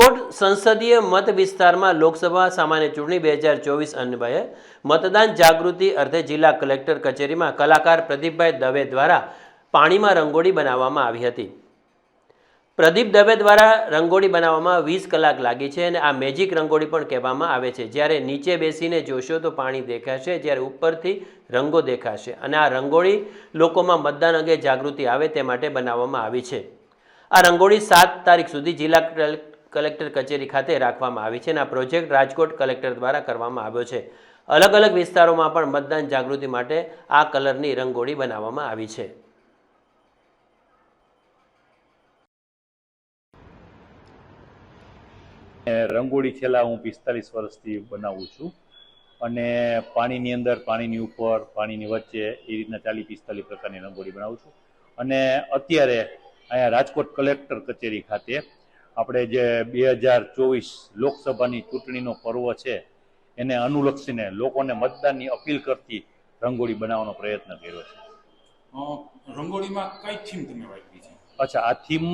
રાજકોટ સંસદીય મત વિસ્તારમાં લોકસભા સામાન્ય ચૂંટણી બે હજાર ચોવીસ અન્વયે મતદાન જાગૃતિ અર્થે જિલ્લા કલેક્ટર કચેરીમાં કલાકાર પ્રદીપભાઈ દવે દ્વારા પાણીમાં રંગોળી બનાવવામાં આવી હતી. પ્રદીપ દવે દ્વારા રંગોળી બનાવવામાં વીસ કલાક લાગી છે અને આ મેજિક રંગોળી પણ કહેવામાં આવે છે. જ્યારે નીચે બેસીને જોશો તો પાણી દેખાશે, જ્યારે ઉપરથી રંગો દેખાશે. અને આ રંગોળી લોકોમાં મતદાન અંગે જાગૃતિ આવે તે માટે બનાવવામાં આવી છે. આ રંગોળી સાત તારીખ સુધી જિલ્લા કલેક્ટર કચેરી ખાતે રાખવામાં આવી છે અને આ પ્રોજેક્ટ રાજકોટ કલેક્ટર દ્વારા કરવામાં આવ્યો છે. અલગ અલગ વિસ્તારોમાં પણ મતદાન જાગૃતિ માટે આ કલરની રંગોળી બનાવવામાં આવી છે. રંગોળી છેલ્લા હું પિસ્તાલીસ વર્ષથી બનાવું છું અને પાણીની અંદર, પાણીની ઉપર, પાણીની વચ્ચે એ રીતના ચાલી પિસ્તાલીસ પ્રકારની રંગોળી બનાવું છું. અને અત્યારે અહીંયા રાજકોટ કલેક્ટર કચેરી ખાતે આપણે જે બે હજાર ચોવીસ લોકસભાની ચૂંટણીનો પર્વ છે એને અનુલક્ષીને લોકોને મતદાનની અપીલ કરતી રંગોળી બનાવવાનો પ્રયત્ન કર્યો છે. રંગોળીમાં કઈ થીમ તમે વાપરી છે? અચ્છા આ થીમ